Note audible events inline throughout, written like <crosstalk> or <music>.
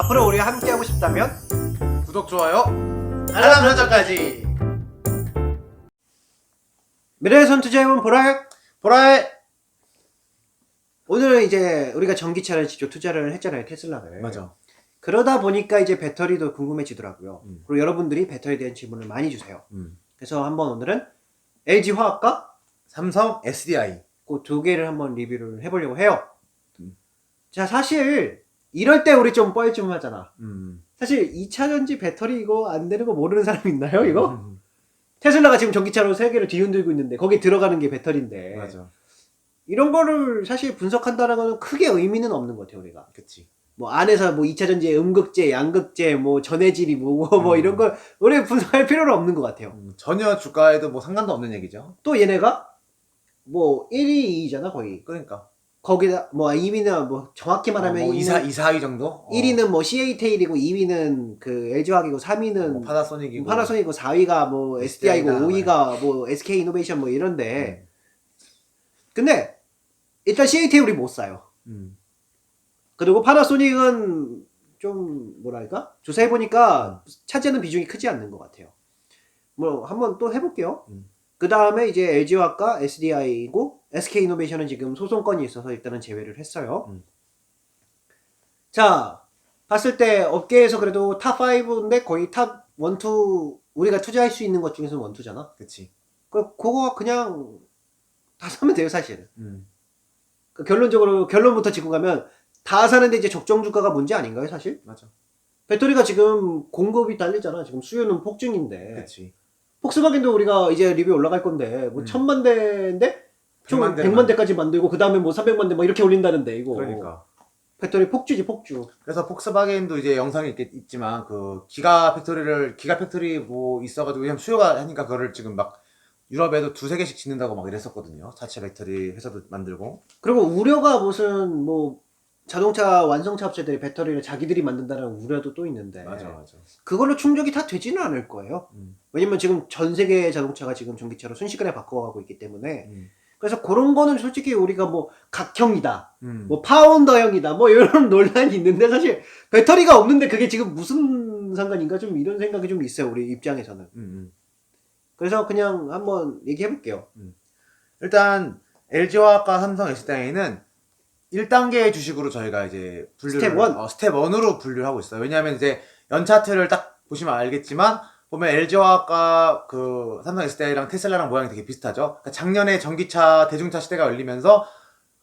앞으로 우리가 함께 하고 싶다면 구독, 좋아요, 알람 설정까지. 미래선 투자해본 보라요. 보라의 오늘은 이제 우리가 전기차를 직접 투자를 했잖아요 테슬라를. 맞아. 그러다 보니까 이제 배터리도 궁금해지더라고요. 음. 그리고 여러분들이 배터리에 대한 질문을 많이 주세요. 음. 그래서 한번 오늘은 LG 화학과 삼성 SDI. 그 두 개를 한번 리뷰를 해보려고 해요. 음. 자 사실 이럴 때 우리 좀 뻘쭘하잖아. 음. 사실 2차 전지 배터리 이거 안 되는 거 모르는 사람 있나요 이거? 음. 테슬라가 지금 전기차로 세계를 뒤흔들고 있는데 거기 들어가는 게 배터리인데 맞아. 이런 거를 사실 분석한다는 거는 크게 의미는 없는 것 같아요 우리가 그치. 뭐 안에서 뭐 2차 전지의 음극재, 양극재, 뭐 전해질이 뭐고 뭐 음. 이런 걸 우리 분석할 필요는 없는 것 같아요 음, 전혀 주가에도 뭐 상관도 없는 얘기죠. 또 얘네가 뭐 1위, 2위잖아 거의 그러니까. 거기다 뭐 2위는 뭐 정확히 말하면 뭐 2, 4, 2위 2, 4위 정도? 어. 1위는 뭐 CA테일이고 2위는 그 LG화학이고 3위는 뭐 파나소닉이고. 파나소닉이고 4위가 뭐 SDI고 SDI 가 5위가 뭐 SK 이노베이션 뭐 이런데 음. 근데 일단 CA테일 우리 못 사요. 음. 그리고 파나소닉은 좀 뭐랄까 조사해 보니까 차지하는 비중이 크지 않는 것 같아요. 뭐 한번 또 해볼게요. 음. 그 다음에 이제 LG화학과 SDI고 SK 이노베이션은 지금 소송건이 있어서 일단은 제외를 했어요. 음. 자 봤을 때 업계에서 그래도 탑 5인데 거의 탑 1, 2 우리가 투자할 수 있는 것 중에서는 1, 2잖아. 그치. 그 그거 그냥 다 사면 돼요 사실은. 음. 그 결론적으로 결론부터 짚고 가면 다 사는데 이제 적정 주가가 문제 아닌가요 사실? 맞아. 배터리가 지금 공급이 딸리잖아. 지금 수요는 폭증인데. 그치. 폭스바겐도 우리가 이제 리뷰 올라갈 건데 뭐 음. 천만 대인데 총 100만 100만, 대만. 대까지 만들고 그 다음에 뭐 300만 대 막 이렇게 올린다는데 이거. 그러니까. 배터리 폭주지 폭주. 그래서 폭스바겐도 이제 영상이 있겠, 있지만 그 기가 팩토리를 기가 팩토리 뭐 있어가지고 그냥 수요가 하니까 그거를 지금 막 유럽에도 두세 개씩 짓는다고 막 이랬었거든요. 자체 배터리 회사도 만들고. 그리고 우려가 무슨 뭐 자동차 완성차 업체들이 배터리를 자기들이 만든다는 우려도 또 있는데 맞아 맞아. 그걸로 충족이 다 되지는 않을 거예요. 음. 왜냐면 지금 전 세계 자동차가 지금 전기차로 순식간에 바꿔가고 있기 때문에 음. 그래서 그런 거는 솔직히 우리가 뭐 각형이다, 음. 뭐 파운더형이다, 뭐 이런 <laughs> 논란이 있는데 사실 배터리가 없는데 그게 지금 무슨 상관인가 좀 이런 생각이 좀 있어요 우리 입장에서는. 음, 음. 그래서 그냥 한번 얘기해 볼게요. 일단 LG화학과 삼성 SDI는 1단계의 주식으로 저희가 이제 분류를 스텝 원. 어, 스텝 1으로 분류를 하고 있어요. 왜냐하면 이제 연차트를 딱 보시면 알겠지만 보면 LG화학과 그 삼성 SDI랑 테슬라랑 모양이 되게 비슷하죠. 그러니까 작년에 전기차 대중차 시대가 열리면서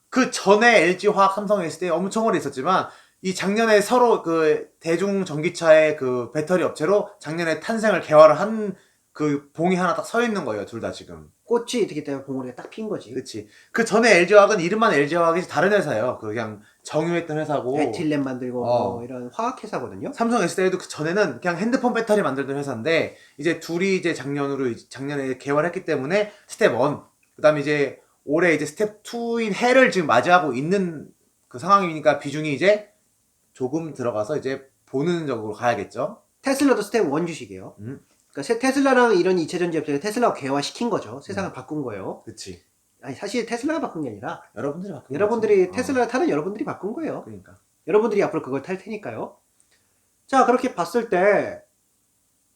그 전에 LG화학, 삼성 SDI 엄청 오래 있었지만 이 작년에 서로 그 대중 전기차의 그 배터리 업체로 작년에 탄생을 개화를 한 그 봉이 하나 딱 서 있는 거예요. 둘 다 지금. 꽃이 되기 때문에 봉우리가 딱 핀 거지. 그치. 그 전에 LG화학은 이름만 LG화학이지 다른 회사예요. 그 그냥 정유했던 회사고. 에틸렌 만들고 어. 뭐 이런 화학 회사거든요. 삼성 SDI도 그 전에는 그냥 핸드폰 배터리 만들던 회사인데 이제 둘이 이제 작년으로 이제 작년에 개발했기 때문에 스텝 1. 그다음에 이제 올해 이제 스텝 2인 해를 지금 맞이하고 있는 그 상황이니까 비중이 이제 조금 들어가서 이제 보는 적으로 가야겠죠. 테슬라도 스텝 1 주식이에요. 음. 그러니까 세- 테슬라랑 이런 2차 전지 업체가 테슬라가 개화시킨 거죠. 세상을 바꾼 거예요. 그치. 아니 사실 테슬라가 바꾼 게 아니라 여러분들이 바꾼 여러분들이 거지. 테슬라를 타는 여러분들이 바꾼 어, 거예요. 그러니까. 여러분들이 앞으로 그걸 탈 테니까요. 자, 그렇게 봤을 때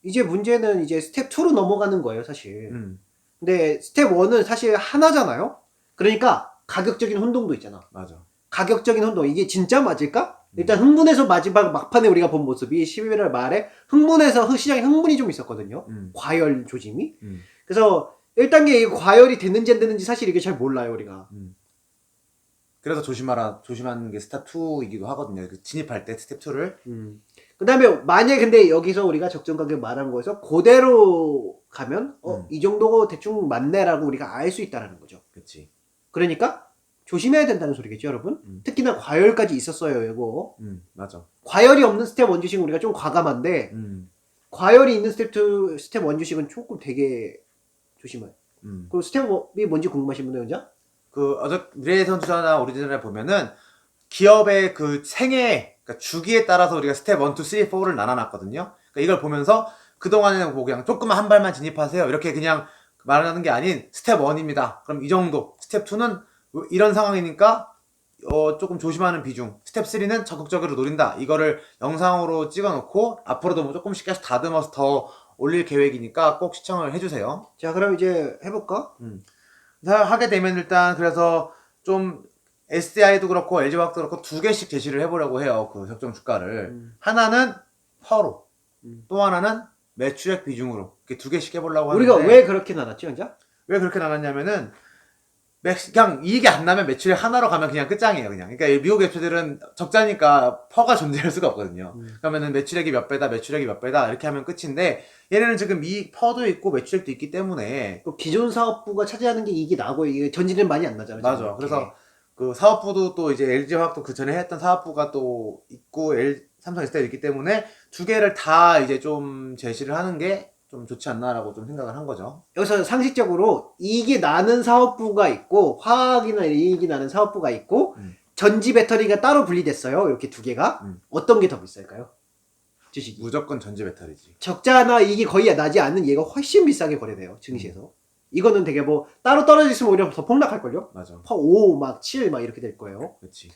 이제 문제는 이제 스텝 2로 넘어가는 거예요, 사실. 음. 근데 스텝 1은 사실 하나잖아요. 그러니까 가격적인 혼동도 있잖아. 맞아. 가격적인 혼동 이게 진짜 맞을까? 음. 일단 흥분해서 마지막 막판에 우리가 본 모습이 11월 말에 흥분해서 흥- 시장에 흥분이 좀 있었거든요. 음. 과열 조짐이. 음. 그래서 1단계 이 과열이 됐는지 안 됐는지 사실 이게 잘 몰라요, 우리가. 음. 그래서 조심하라, 조심하는 게 스텝 2이기도 하거든요. 그 진입할 때 스텝 2를. 음. 그 다음에 만약에 근데 여기서 우리가 적정 가격 말한 거에서 그대로 가면 어, 음. 이 정도 대충 맞네라고 우리가 알 수 있다라는 거죠. 그치. 그러니까 조심해야 된다는 소리겠죠, 여러분? 음. 특히나 과열까지 있었어요, 이거. 음, 맞아. 과열이 없는 스텝 1 주식은 우리가 좀 과감한데 음, 과열이 있는 스텝 2, 스텝 1 주식은 조금 되게 조심해요. 음. 그리고 스텝이 뭔지 궁금하신 분들 혼자? 그, 어저, 미래에선 투자나 오리지널에 보면은 기업의 그 생애, 그러니까 주기에 따라서 우리가 스텝 1, 2, 3, 4를 나눠놨거든요. 그러니까 이걸 보면서 그동안에는 뭐 그냥 조금만 한 발만 진입하세요. 이렇게 그냥 말하는 게 아닌 스텝 1입니다. 그럼 이 정도. 스텝 2는 이런 상황이니까 어, 조금 조심하는 비중. 스텝 3는 적극적으로 노린다. 이거를 영상으로 찍어놓고 앞으로도 뭐 조금씩 계속 다듬어서 더 올릴 계획이니까 꼭 시청을 해주세요. 자, 그럼 이제 해볼까? 사- 하게 되면 일단 그래서 좀 SDI도 그렇고 LG화학도 그렇고 두 개씩 제시를 해보려고 해요. 그 적정 주가를. 음. 하나는 퍼로, 음. 또 하나는 매출액 비중으로 이렇게 두 개씩 해보려고 우리가 하는데 왜 그렇게 나눴지, 현자? 왜 그렇게 나눴냐면은 매- 그냥 이익이 안 나면 매출액 하나로 가면 그냥 끝장이에요 그냥 그러니까 이 미국 앱들은 적자니까 퍼가 존재할 수가 없거든요 음. 그러면은 매출액이 몇 배다 매출액이 몇 배다 이렇게 하면 끝인데 얘네는 지금 이익 퍼도 있고 매출액도 있기 때문에 그 기존 사업부가 차지하는 게 이익이 나고 이게 전진은 많이 안 나잖아요. 맞아. 이렇게. 그래서 그 사업부도 또 이제 LG화학도 그 전에 했던 사업부가 또 있고 L, 삼성 S텔 있기 때문에 두 개를 다 이제 좀 제시를 하는 게 좀 좋지 않나라고 좀 생각을 한 거죠. 여기서 상식적으로 이익이 나는 사업부가 있고 화학이나 이익이 나는 사업부가 있고 음. 전지 배터리가 따로 분리됐어요. 이렇게 두 개가 음. 어떤 게 더 비쌀까요? 주식이 무조건 전지 배터리지. 적자나 이익이 거의 나지 않는 얘가 훨씬 비싸게 거래돼요 증시에서. 이거는 되게 뭐 따로 떨어져 있으면 오히려 더 폭락할걸요? 맞아. 퍼 5, 막 7, 막 이렇게 될 거예요. 그렇지.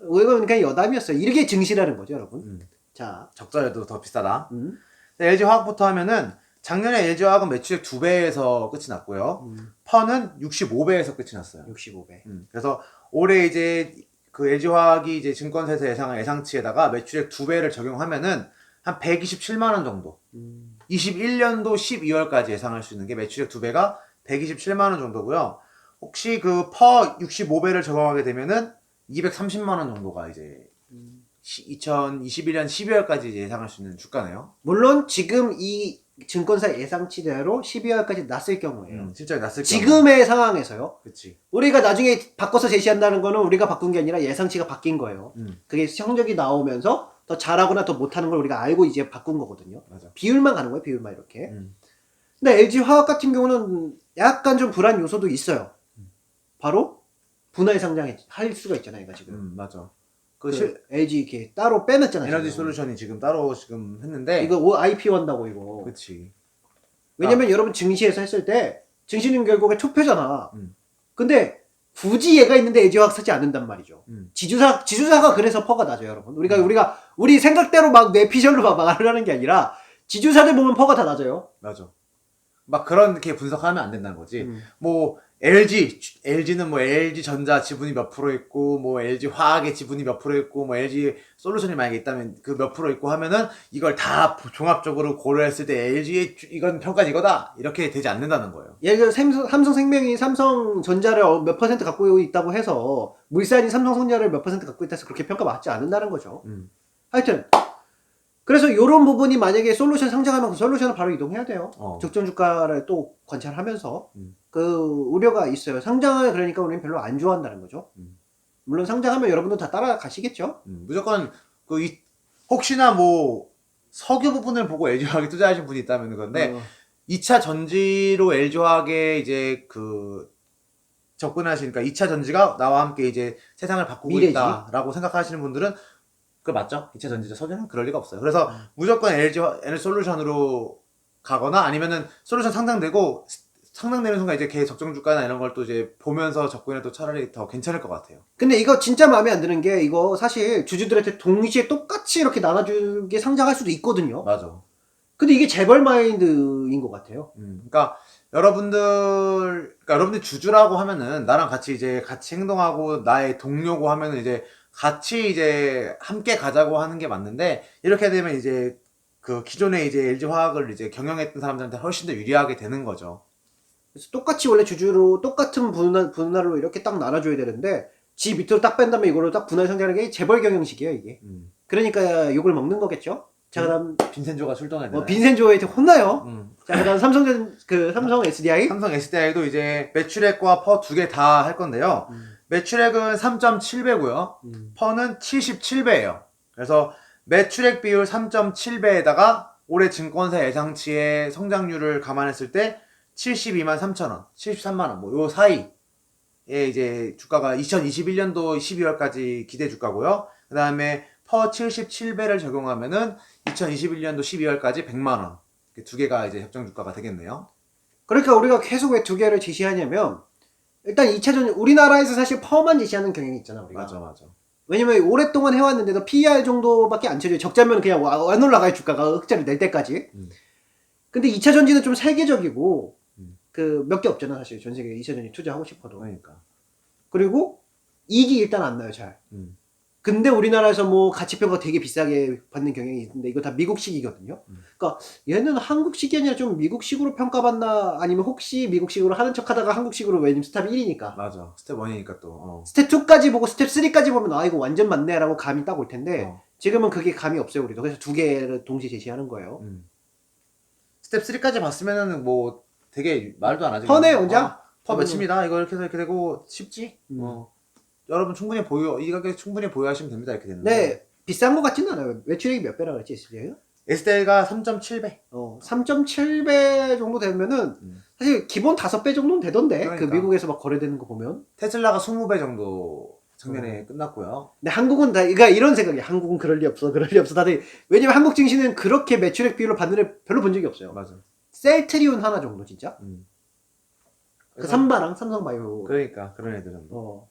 이건 그냥 여담이었어요. 이게 증시라는 거죠, 여러분. 음. 자, 적자여도 더 비싸다. 음, LG 화학부터 하면은 작년에 LG 화학은 매출액 2배에서 끝이 났고요. 음, 퍼는 65배에서 끝이 났어요. 65배. 음, 그래서 올해 이제 그 LG 화학이 이제 증권사에서 예상한 예상치에다가 매출액 2배를 적용하면은 한 127만 원 정도. 음, 21년도 12월까지 예상할 수 있는 게 매출액 2배가 127만 원 정도고요. 혹시 그 퍼 65배를 적용하게 되면은 230만 원 정도가 이제 음. 2021년 12월까지 예상할 수 있는 주가네요. 물론 지금 이 증권사 예상치대로 12월까지 났을 경우에요. 음, 실적이 났을 경우. 지금의 상황에서요. 그치. 우리가 나중에 바꿔서 제시한다는 거는 우리가 바꾼 게 아니라 예상치가 바뀐 거예요. 음, 그게 성적이 나오면서 더 잘하거나 더 못하는 걸 우리가 알고 이제 바꾼 거거든요. 맞아. 비율만 가는 거예요, 비율만 이렇게. 음, 근데 LG 화학 같은 경우는 약간 좀 불안 요소도 있어요. 바로 분할 상장할 수가 있잖아요, 이거 지금. 음, 맞아. 그그 실- LG 이렇게 따로 빼놨잖아요. 에너지 지금. 솔루션이 지금 따로 지금 했는데 이거 오- IP 한다고 이거. 그치. 왜냐면 여러분 증시에서 했을 때 증시는 결국에 투표잖아. 음. 근데 굳이 얘가 있는데 LG 화학 사지 않는단 말이죠. 음. 지주사 지주사가 그래서 퍼가 나죠, 여러분. 우리가 음. 우리가 우리 생각대로 막 뇌피셜로 막 말을 하는 게 아니라 지주사들 보면 퍼가 다 낮아요. 맞아. 막 그렇게 분석하면 안 된다는 거지. 음. 뭐 LG, LG는 뭐 LG 전자 지분이 몇 프로 있고, 뭐 LG 화학의 지분이 몇 프로 있고, 뭐 LG 솔루션이 만약에 있다면 그 몇 프로 있고 하면은 이걸 다 종합적으로 고려했을 때 LG의 이건 평가 이거다 이렇게 되지 않는다는 거예요. 예를 들어 삼성, 삼성생명이 삼성 전자를 어, 몇 퍼센트 갖고 있다고 해서 물산이 삼성 전자를 몇 퍼센트 갖고 있다 해서 그렇게 평가 받지 않는다는 거죠. 음. 하여튼 그래서 이런 부분이 만약에 솔루션 상장하면 그 솔루션을 바로 이동해야 돼요. 어. 적정 주가를 또 관찰하면서 음. 그 우려가 있어요. 상장을 그러니까 우리는 별로 안 좋아한다는 거죠. 음. 물론 상장하면 여러분도 다 따라가시겠죠. 음, 무조건 그 이- 혹시나 뭐 석유 부분을 보고 LG화학에 투자하신 분이 있다면 그건데 어, 2차 전지로 LG화학에 이제 그 접근하시니까 2차 전지가 나와 함께 이제 세상을 바꾸고 미래지. 있다라고 생각하시는 분들은 그 맞죠? 2차 전지죠. 석유는 그럴 리가 없어요. 그래서 음. 무조건 LG 에너지 솔루션으로 가거나 아니면은 솔루션 상장되고 상장되는 순간 이제 걔 적정 주가나 이런 걸 또 이제 보면서 접근해도 차라리 더 괜찮을 것 같아요. 근데 이거 진짜 마음에 안 드는 게 이거 사실 주주들한테 동시에 똑같이 이렇게 나눠주게 상장할 수도 있거든요. 맞아. 근데 이게 재벌 마인드인 것 같아요. 음, 그러니까 여러분들, 그러니까 여러분들 주주라고 하면은 나랑 같이 이제 같이 행동하고 나의 동료고 하면은 이제 같이 이제 함께 가자고 하는 게 맞는데 이렇게 되면 이제 그 기존에 이제 LG 화학을 이제 경영했던 사람들한테 훨씬 더 유리하게 되는 거죠. 그래서 똑같이 원래 주주로 똑같은 분할, 분할로 이렇게 딱 나눠줘야 되는데 지 밑으로 딱 뺀 다음에 이걸로 딱 분할 상장하는 게 재벌 경영식이에요 이게. 음. 그러니까 욕을 먹는 거겠죠. 자 그다음 빈센조가 뭐 되나요? 빈센조한테 혼나요. 음. 자 그다음 삼성전 그 삼성 SDI. 삼성 SDI도 이제 매출액과 퍼 두 개 다 할 건데요. 음. 매출액은 3.7배고요. 음. 퍼는 77배예요. 그래서 매출액 비율 3.7배에다가 올해 증권사 예상치의 성장률을 감안했을 때 72만 3천 원, 73만 원, 뭐 요 사이에 이제 주가가 2021년도 12월까지 기대 주가고요. 그 다음에 퍼 77배를 적용하면은 2021년도 12월까지 100만 원. 두 개가 이제 적정 주가가 되겠네요. 그러니까 우리가 계속 왜 두 개를 제시하냐면 일단 2차전 우리나라에서 사실 퍼만 제시하는 경향이 있잖아 우리가. 맞아 맞아. 왜냐면 오랫동안 해왔는데도 PER 정도밖에 안 쳐줘요. 적자면 그냥 와- 안 올라가요 주가가 흑자를 낼 때까지. 음. 근데 2차 전지는 좀 세계적이고 음. 그 몇 개 없잖아 사실 전 세계 2차 전지 투자하고 싶어도. 그러니까. 그리고 이익이 일단 안 나요 잘. 음. 근데 우리나라에서 뭐 가치평가 되게 비싸게 받는 경향이 있는데 이거 다 미국식이거든요. 음. 그러니까 얘는 한국식이 아니라 좀 미국식으로 평가받나 아니면 혹시 미국식으로 하는 척하다가 한국식으로 왜냐면 스탑이 1이니까 맞아. 스텝 1이니까 또. 어. 스텝 2까지 보고 스텝 3까지 보면 아 이거 완전 맞네라고 감이 딱 올 텐데 어. 지금은 그게 감이 없어요 우리도 그래서 두 개를 동시에 제시하는 거예요. 음. 스텝 3까지 봤으면은 뭐 되게 말도 안 하지. 그냥. 원장? 어, 퍼 몇입니다. 이거 이렇게 해서 이렇게 되고 쉽지? 음. 어. 여러분 충분히 보유 이 가격에 충분히 보유하시면 됩니다. 이렇게 되는. 네 비싼 거 같지는 않아요. 매출액이 몇 배라 그랬지 SDI가? SDI가 3.7배. 어 3.7배 정도 되면은 음. 사실 기본 5배 정도는 되던데 그 그러니까. 미국에서 막 거래되는 거 보면. 테슬라가 20배 정도 어. 작년에 끝났고요. 근데 한국은 다, 그러니까 이런 생각이야. 한국은 그럴 리 없어, 그럴 리 없어. 다들, 왜냐면 한국 증시는 그렇게 매출액 비율로 받는 애 별로 본 적이 없어요. 맞아. 셀트리온 하나 정도, 진짜. 음. 그 삼바랑 삼성바이오. 그러니까 그런 애들 정도. 어.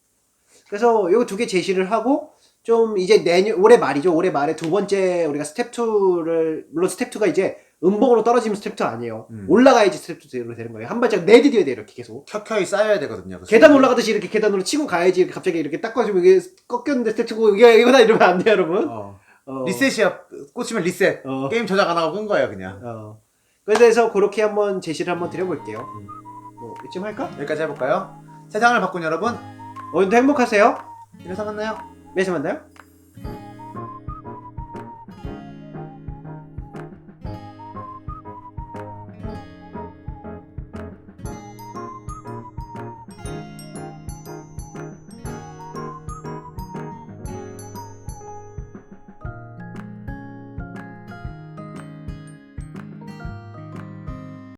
그래서 요거 두 개 제시를 하고, 좀 이제 내년, 올해 말이죠. 올해 말에 두 번째 우리가 스텝 2를, 물론 스텝 2가 이제 음봉으로 떨어지면 스텝 2 아니에요. 음. 올라가야지 스텝 2로 되는 거예요. 한 발짝 내디뎌야 돼요, 이렇게 계속. 켜켜이 쌓여야 되거든요. 그 계단. 올라가듯이 이렇게 계단으로 치고 가야지 갑자기 이렇게 딱 가지고 이게 꺾였는데 스텝 2고 이게 이거다 이러면 안 돼요, 여러분. 어. 어. 리셋이야. 꽂히면 리셋. 어. 게임 저장 안 하고 끈 거예요, 그냥. 어. 그래서 그렇게 한번 제시를 한번 드려볼게요. 음. 뭐 이쯤 할까? 여기까지 해볼까요? 세상을 바꾼 여러분, 오늘도 행복하세요. 이래서 만나요. 매주 만나요.